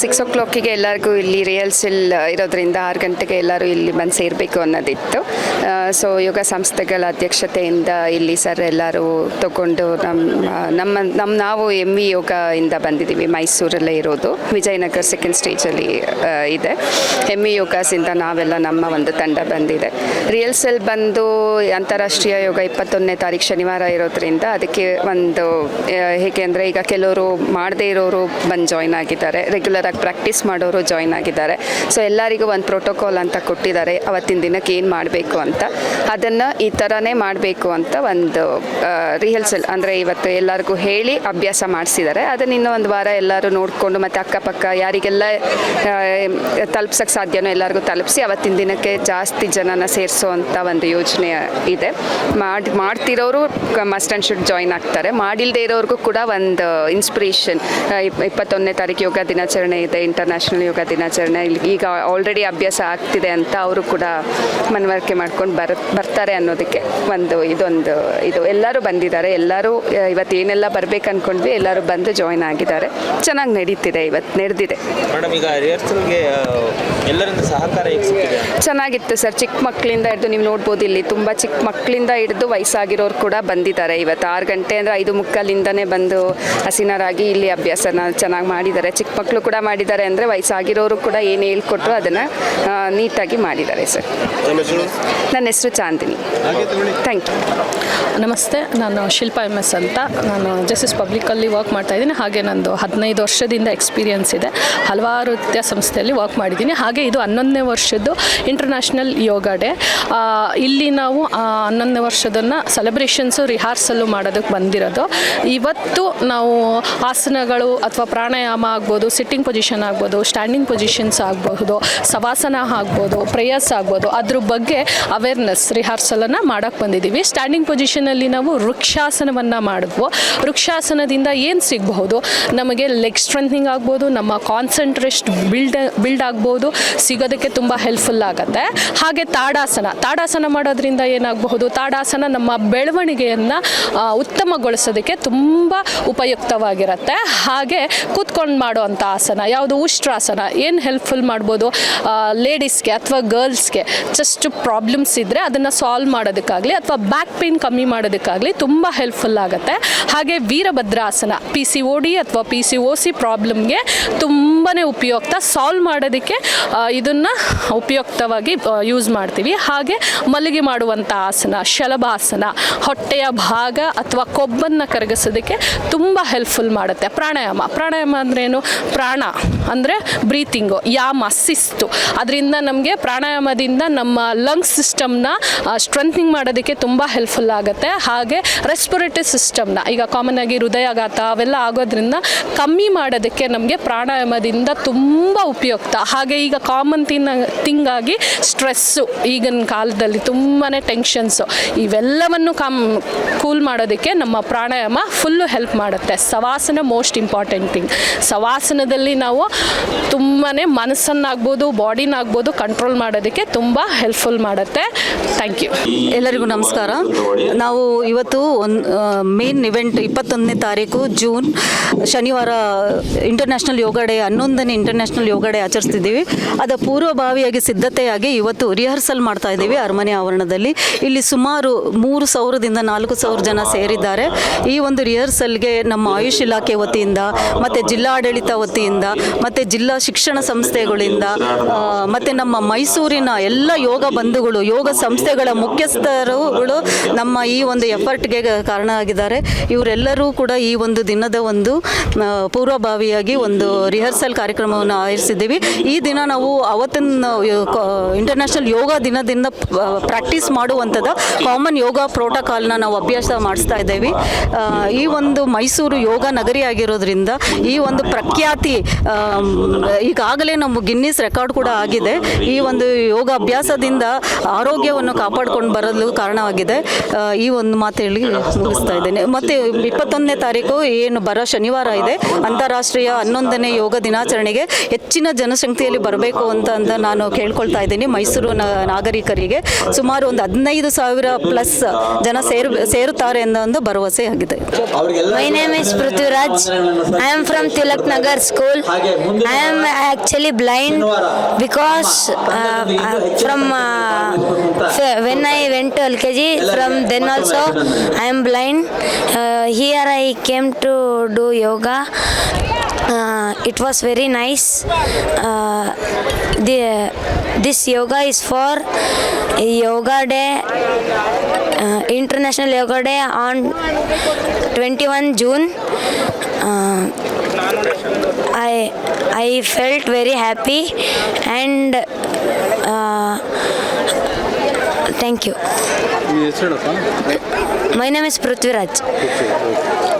Six ಓ ಕ್ಲಾಕಿಗೆ ಎಲ್ಲರಿಗೂ ಇಲ್ಲಿ ರಿಹರ್ಸಲ್ ಇರೋದ್ರಿಂದ ಆರು ಗಂಟೆಗೆ ಎಲ್ಲರೂ ಇಲ್ಲಿ ಬಂದು ಸೇರಬೇಕು ಅನ್ನೋದಿತ್ತು. ಸೊ ಯೋಗ ಸಂಸ್ಥೆಗಳ ಅಧ್ಯಕ್ಷತೆಯಿಂದ ಇಲ್ಲಿ ಸರ್ ಎಲ್ಲರೂ ತಗೊಂಡು ನಮ್ಮ ನಮ್ಮ ನಮ್ಮ ನಾವು ಎಂ ವಿ ಯೋಗ ಇಂದ ಬಂದಿದ್ದೀವಿ ಮೈಸೂರಲ್ಲೇ ಇರೋದು. ವಿಜಯನಗರ ಸೆಕೆಂಡ್ ಸ್ಟೇಜಲ್ಲಿ ಇದೆ. ಎಂ ವಿ ಯೋಗಾಸಿಂದ ನಾವೆಲ್ಲ ನಮ್ಮ ಒಂದು ತಂಡ ಬಂದಿದೆ. ರಿಹರ್ಸಲ್ ಬಂದು ಅಂತಾರಾಷ್ಟ್ರೀಯ ಯೋಗ ಇಪ್ಪತ್ತೊಂದನೇ ತಾರೀಕು ಶನಿವಾರ ಇರೋದ್ರಿಂದ ಅದಕ್ಕೆ ಒಂದು ಹೇಗೆ ಅಂದರೆ ಈಗ ಕೆಲವರು ಮಾಡದೇ ಇರೋರು ಬಂದು ಜಾಯ್ನ್ ಆಗಿದ್ದಾರೆ. ರೆಗ್ಯುಲರ್ ಆಗಿ ಪ್ರಾಕ್ಟೀಸ್ ಮಾಡೋರು ಜಾಯ್ನ್ ಆಗಿದ್ದಾರೆ. ಸೊ ಎಲ್ಲರಿಗೂ ಒಂದು ಪ್ರೋಟೋಕಾಲ್ ಅಂತ ಕೊಟ್ಟಿದ್ದಾರೆ. ಅವತ್ತಿನ ದಿನಕ್ಕೆ ಏನು ಮಾಡಬೇಕು ಅಂತ. ಅದನ್ನು ಈ ಥರನೇ ಮಾಡಬೇಕು ಅಂತ ಒಂದು ರಿಹರ್ಸಲ್ ಅಂದರೆ ಇವತ್ತು ಎಲ್ಲರಿಗೂ ಹೇಳಿ ಅಭ್ಯಾಸ ಮಾಡಿಸಿದ್ದಾರೆ. ಅದನ್ನು ಇನ್ನೂ ಒಂದು ವಾರ ಎಲ್ಲರೂ ನೋಡಿಕೊಂಡು ಮತ್ತು ಅಕ್ಕಪಕ್ಕ ಯಾರಿಗೆಲ್ಲ ತಲುಪ್ಸೋಕ್ಕೆ ಸಾಧ್ಯನೋ ಎಲ್ಲರಿಗೂ ತಲುಪಿಸಿ ಅವತ್ತಿನ ದಿನಕ್ಕೆ ಜಾಸ್ತಿ ಜನನ ಸೇರಿಸೋ ಅಂತ ಒಂದು ಯೋಜನೆ ಇದೆ. ಮಾಡಿ, ಮಾಡ್ತಿರೋರು ಮಸ್ಟ್ ಆ್ಯಂಡ್ ಶುಡ್ ಜಾಯ್ನ್ ಆಗ್ತಾರೆ. ಮಾಡಿಲ್ಲದೆ ಇರೋರಿಗೂ ಕೂಡ ಒಂದು ಇನ್ಸ್ಪಿರೇಷನ್ ಇಪ್ಪತ್ತೊಂದನೇ ತಾರೀಕು ಯೋಗ ದಿನಾಚರಣೆ ಇದೆ ಇಂಟರ್ನ್ಯಾಷನಲ್ ಯೋಗ ದಿನಾಚರಣೆ. ಇಲ್ಲಿ ಈಗ ಆಲ್ರೆಡಿ ಅಭ್ಯಾಸ ಆಗ್ತಿದೆ ಅಂತ ಅವರು ಕೂಡ ಮನವರಿಕೆ ಮಾಡ್ಕೊಂಡು ಬರ್ ಬರ್ತಾರೆ ಅನ್ನೋದಕ್ಕೆ ಒಂದು ಇದೊಂದು ಇದು. ಎಲ್ಲರೂ ಬಂದಿದ್ದಾರೆ ಎಲ್ಲರೂ ಇವತ್ತು ಏನೆಲ್ಲ ಬರ್ಬೇಕು ಅಂದ್ಕೊಂಡ್ವಿ ಎಲ್ಲರೂ ಬಂದು ಜಾಯ್ನ್ ಆಗಿದ್ದಾರೆ. ಚೆನ್ನಾಗಿ ನಡೀತಿದೆ ಇವತ್ತು ನಡೆದಿದೆ. ಮೇಡಮ್ ಈಗ ರಿಹರ್ಸಲ್ಗೆ ಎಲ್ಲರಿಂದ ಸಹಕಾರ ಸಿಕ್ಕಿದೆ? ಚೆನ್ನಾಗಿತ್ತು ಸರ್. ಚಿಕ್ಕ ಮಕ್ಕಳಿಂದ ಹಿಡಿದು ನೀವು ನೋಡ್ಬೋದು ಇಲ್ಲಿ ತುಂಬ ಚಿಕ್ಕ ಮಕ್ಕಳಿಂದ ಹಿಡಿದು ವಯಸ್ಸಾಗಿರೋರು ಕೂಡ ಬಂದಿದ್ದಾರೆ. ಇವತ್ತು ಆರು ಗಂಟೆ ಅಂದರೆ ಐದು ಮುಕ್ಕಾಲಿಂದನೇ ಬಂದು ಹಸಿನರಾಗಿ ಇಲ್ಲಿ ಅಭ್ಯಾಸನ ಚೆನ್ನಾಗಿ ಮಾಡಿದ್ದಾರೆ. ಚಿಕ್ಕ ಮಕ್ಕಳು ಕೂಡ ಮಾಡಿದ್ದಾರೆ ಅಂದರೆ ವಯಸ್ಸಾಗಿರೋರು ಕೂಡ ಏನು ಹೇಳ್ಕೊಟ್ರು ಅದನ್ನು ನೀಟಾಗಿ ಮಾಡಿದ್ದಾರೆ ಸರ್. ನನ್ನ ಹೆಸರು ಚಾಂದಿನಿ. ಥ್ಯಾಂಕ್ ಯು ನಮಸ್ತೆ ನಾನು ಶಿಲ್ಪಾ ಎಂ ಎಸ್ ಅಂತ. ನಾನು ಜಸ್ಟಿಸ್ ಪಬ್ಲಿಕಲ್ಲಿ ವರ್ಕ್ ಮಾಡ್ತಾ ಇದ್ದೀನಿ. ಹಾಗೆ ನಂದು ಹದಿನೈದು ವರ್ಷದಿಂದ ಎಕ್ಸ್ಪೀರಿಯನ್ಸ್ ಇದೆ. ಹಲವಾರು ಸಂಸ್ಥೆಯಲ್ಲಿ ವರ್ಕ್ ಮಾಡಿದ್ದೀನಿ. ಹಾಗೆ ಇದು ಹನ್ನೊಂದನೇ ವರ್ಷದ್ದು ಇಂಟರ್ನ್ಯಾಷನಲ್ ಯೋಗ ಡೇ ಇಲ್ಲಿ ನಾವು ಹನ್ನೊಂದನೇ ವರ್ಷದನ್ನು ಸೆಲೆಬ್ರೇಷನ್ಸು ರಿಹಾರ್ಸಲ್ಲು ಮಾಡೋದಕ್ಕೆ ಬಂದಿರೋದು. ಇವತ್ತು ನಾವು ಆಸನಗಳು ಅಥವಾ ಪ್ರಾಣಾಯಾಮ ಆಗ್ಬೋದು ಸಿಟ್ಟಿಂಗ್ ಪೊಸಿಷನ್ ಆಗ್ಬೋದು ಸ್ಟ್ಯಾಂಡಿಂಗ್ ಪೊಸಿಷನ್ಸ್ ಆಗಬಹುದು ಸವಾಸನ ಆಗ್ಬೋದು ಪ್ರೇಯರ್ಸ್ ಆಗ್ಬೋದು, ಅದ್ರ ಬಗ್ಗೆ ಅವೇರ್ನೆಸ್ ರಿಹಾರ್ಸಲನ್ನು ಮಾಡೋಕ್ಕೆ ಬಂದಿದ್ದೀವಿ ಸ್ಟ್ಯಾಂಡಿಂಗ್ ಪೊಸಿಷನಲ್ಲಿ ನಾವು ವೃಕ್ಷಾಸನವನ್ನು ಮಾಡಿದ್ವು. ವೃಕ್ಷಾಸನದಿಂದ ಏನು ಸಿಗಬಹುದು? ನಮಗೆ ಲೆಗ್ ಸ್ಟ್ರೆಂಥಿಂಗ್ ಆಗ್ಬೋದು, ನಮ್ಮ ಕಾನ್ಸಂಟ್ರೇಷನ್ ಬಿಲ್ಡ್ ಬಿಲ್ಡ್ ಆಗ್ಬೋದು, ಸಿಗೋದಕ್ಕೆ ತುಂಬ ಹೆಲ್ಪ್ಫುಲ್ ಆಗುತ್ತೆ. ಹಾಗೆ ತಾಡಾಸನ ತಾಡಾಸನ ಮಾಡೋದ್ರಿಂದ ಏನಾಗಬಹುದು? ತಾಡಾಸನ ನಮ್ಮ ಬೆಳವಣಿಗೆಯನ್ನು ಉತ್ತಮಗೊಳಿಸೋದಕ್ಕೆ ತುಂಬ ಉಪಯುಕ್ತವಾಗಿರುತ್ತೆ. ಹಾಗೆ ಕೂತ್ಕೊಂಡು ಮಾಡುವಂಥ ಆಸನ ಯಾವುದು ಉಷ್ಟ್ರಾಸನ, ಏನು ಹೆಲ್ಪ್ಫುಲ್ ಮಾಡ್ಬೋದು? ಲೇಡೀಸ್ಗೆ ಅಥವಾ ಗರ್ಲ್ಸ್ಗೆ ಜಸ್ಟ್ ಪ್ರಾಬ್ಲಮ್ಸ್ ಇದ್ದರೆ ಅದನ್ನು ಸಾಲ್ವ್ ಮಾಡೋದಕ್ಕಾಗಲಿ ಅಥವಾ ಬ್ಯಾಕ್ ಪೇನ್ ಕಮ್ಮಿ ಮಾಡೋದಕ್ಕಾಗಲಿ ತುಂಬ ಹೆಲ್ಪ್ಫುಲ್ ಆಗುತ್ತೆ. ಹಾಗೆ Virabhadrasana P C O D ಅಥವಾ ಪಿ ಸಿ ಒ ಸಿ ಪ್ರಾಬ್ಲಮ್ಗೆ ತುಂಬಾ ಉಪಯುಕ್ತ. ಸಾಲ್ವ್ ಮಾಡೋದಕ್ಕೆ ಇದನ್ನು ಉಪಯುಕ್ತವಾಗಿ ಯೂಸ್ ಮಾಡ್ತೀವಿ. ಹಾಗೆ ಮಲ್ಲಿಗೆ ಮಾಡುವಂಥ ಆಸನ, ಶಲಭಾಸನ, ಹೊಟ್ಟೆಯ ಭಾಗ ಅಥವಾ ಕೊಬ್ಬನ್ನು ಕರಗಿಸೋದಕ್ಕೆ ತುಂಬ ಹೆಲ್ಪ್ಫುಲ್ ಮಾಡುತ್ತೆ. ಪ್ರಾಣಾಯಾಮ ಪ್ರಾಣಾಯಾಮ ಅಂದ್ರೇನು ಪ್ರಾಣ ಅಂದರೆ ಬ್ರೀತಿಂಗು ಯಾಮ ಶಿಸ್ತು ಅದರಿಂದ ನಮಗೆ ಪ್ರಾಣಾಯಾಮದಿಂದ ನಮ್ಮ ಲಂಗ್ಸ್ ಸಿಸ್ಟಮ್ನ ಸ್ಟ್ರೆಂಥನಿಂಗ್ ಮಾಡೋದಕ್ಕೆ ತುಂಬ ಹೆಲ್ಪ್ಫುಲ್ ಆಗುತ್ತೆ. ಹಾಗೆ ರೆಸ್ಪಿರೇಟರಿ ಸಿಸ್ಟಮ್ನ ಈಗ ಕಾಮನ್ ಆಗಿ ಹೃದಯಾಘಾತ ಅವೆಲ್ಲ ಆಗೋದ್ರಿಂದ ಕಮ್ಮಿ ಮಾಡೋದಕ್ಕೆ ನಮಗೆ ಪ್ರಾಣಾಯಾಮದಿಂದ ತುಂಬ ಉಪಯುಕ್ತ. ಹಾಗೆ ಈಗ ಕಾಮನ್ ತಿನ್ನ ಥಿಂಗ್ ಆಗಿ ಸ್ಟ್ರೆಸ್ಸು ಈಗಿನ ಕಾಲದಲ್ಲಿ ತುಂಬಾ ಟೆನ್ಷನ್ಸು ಇವೆಲ್ಲವನ್ನು ಕಮ್ ಕೂಲ್ ಮಾಡೋದಕ್ಕೆ ನಮ್ಮ ಪ್ರಾಣಾಯಾಮ ಫುಲ್ಲು ಹೆಲ್ಪ್ ಮಾಡುತ್ತೆ. ಸವಾಸನ ಮೋಸ್ಟ್ ಇಂಪಾರ್ಟೆಂಟ್ ಥಿಂಗ್ ಸವಾಸನದಲ್ಲಿ ನಾವು ತುಂಬಾ ಮನಸ್ಸನ್ನಾಗ್ಬೋದು, ಬಾಡಿನಾಗ್ಬೋದು ಕಂಟ್ರೋಲ್ ಮಾಡೋದಕ್ಕೆ ತುಂಬ ಹೆಲ್ಪ್ಫುಲ್ ಮಾಡುತ್ತೆ. ಥ್ಯಾಂಕ್ ಯು ಎಲ್ಲರಿಗೂ ನಮಸ್ಕಾರ. ನಾವು ಇವತ್ತು ಒಂದು ಮೇನ್ ಇವೆಂಟ್ ಇಪ್ಪತ್ತೊಂದನೇ ತಾರೀಕು ಜೂನ್ ಶನಿವಾರ ಇಂಟರ್ನ್ಯಾಷನಲ್ ಯೋಗ ಡೇ ಹನ್ನೊಂದನೇ ಇಂಟರ್ನ್ಯಾಷನಲ್ ಯೋಗ ಡೇ ಆಚರಿಸ್ತಿದ್ದೀವಿ. ಅದರ ಪೂರ್ವಭಾವಿಯಾಗಿ ಸಿದ್ಧತೆಯಾಗಿ ಇವತ್ತು ರಿಹರ್ಸಲ್ ಮಾಡ್ತಾ ಇದ್ದೀವಿ ಅರಮನೆ ಆವರಣದಲ್ಲಿ. ಇಲ್ಲಿ ಸುಮಾರು ಮೂರು ಸಾವಿರದಿಂದ ನಾಲ್ಕು ಸಾವಿರ ಜನ ಸೇರಿದ್ದಾರೆ. ಈ ಒಂದು ರಿಹರ್ಸಲ್ಗೆ ನಮ್ಮ ಆಯುಷ್ ಇಲಾಖೆ ವತಿಯಿಂದ, ಮತ್ತು ಜಿಲ್ಲಾಡಳಿತ ವತಿಯಿಂದ ಮತ್ತು ಜಿಲ್ಲಾ ಶಿಕ್ಷಣ ಸಂಸ್ಥೆಗಳಿಂದ ಮತ್ತು ನಮ್ಮ ಮೈಸೂರಿನ ಎಲ್ಲ ಯೋಗ ಬಂಧುಗಳು, ಯೋಗ ಸಂಸ್ಥೆಗಳ ಮುಖ್ಯಸ್ಥರುಗಳು ನಮ್ಮ ಈ ಒಂದು ಎಫರ್ಟ್ಗೆ ಕಾರಣ ಆಗಿದ್ದಾರೆ. ಇವರೆಲ್ಲರೂ ಕೂಡ ಈ ಒಂದು ದಿನದ ಒಂದು ಪೂರ್ವಭಾವಿಯಾಗಿ ಒಂದು ರಿಹರ್ಸಲ್ ಕಾರ್ಯಕ್ರಮವನ್ನು ಆಯೋಜಿಸಿದ್ದೀವಿ. ಈ ದಿನ ನಾವು ಅವತ್ತಿನ ಇಂಟರ್ನ್ಯಾಷನಲ್ ಯೋಗ ದಿನದಿಂದ ಪ್ರಾಕ್ಟೀಸ್ ಮಾಡುವಂಥದ್ದು ಕಾಮನ್ ಯೋಗ ಪ್ರೋಟೋಕಾಲ್ನ ನಾವು ಅಭ್ಯಾಸ ಮಾಡಿಸ್ತಾ ಇದ್ದೇವೆ. ಈ ಒಂದು ಮೈಸೂರು ಯೋಗ ನಗರಿ ಆಗಿರೋದ್ರಿಂದ ಈ ಒಂದು ಪ್ರಖ್ಯಾತಿ ಈಗಾಗಲೇ ನಮ್ಮ ಗಿನ್ನಿಸ್ ರೆಕಾರ್ಡ್ ಕೂಡ ಆಗಿದೆ. ಈ ಒಂದು ಯೋಗ ಅಭ್ಯಾಸದಿಂದ ಆರೋಗ್ಯವನ್ನು ಕಾಪಾಡಿಕೊಂಡು ಬರಲು ಕಾರಣವಾಗಿದೆ. ಈ ಒಂದು ಮಾತು ಹೇಳಿ ಮುಗಿಸ್ತಾ ಇದ್ದೇನೆ. ಮತ್ತು ಇಪ್ಪತ್ತೊಂದನೇ ತಾರೀಕು ಏನು ಬರೋ ಶನಿವಾರ ಇದೆ. ಅಂತಾರಾಷ್ಟ್ರೀಯ ಹನ್ನೊಂದನೇ ಯೋಗ ದಿನಾಚರಣೆಗೆ ಹೆಚ್ಚಿನ ಜನಸಂಖ್ಯೆಯಲ್ಲಿ ಬರಬೇಕು ಅಂತ ಅಂತ ನಾನು ಕೇಳ್ಕೊಳ್ತಾ ಇದ್ದೀನಿ ಮೈಸೂರು ನ- ನಾಗರಿಕರಿಗೆ. ಸುಮಾರು ಒಂದು ಹದಿನೈದು ಸಾವಿರ ಪ್ಲಸ್ ಜನ ಸೇರು ಸೇರುತ್ತಾರೆ ಅನ್ನೋ ಒಂದು ಭರವಸೆ ಆಗಿದೆ. My name is Prithviraj I am from Tilak Nagar School. I am actually blind because uh, uh, from uh, when I went to LKG, from then also I am blind. Uh, here I came to do yoga. Uh, it was very nice. Uh, the, this yoga is for Yoga Day, uh, International Yoga Day on 21 June. Uh, I I felt very happy and uh, thank you. My name is Prithviraj.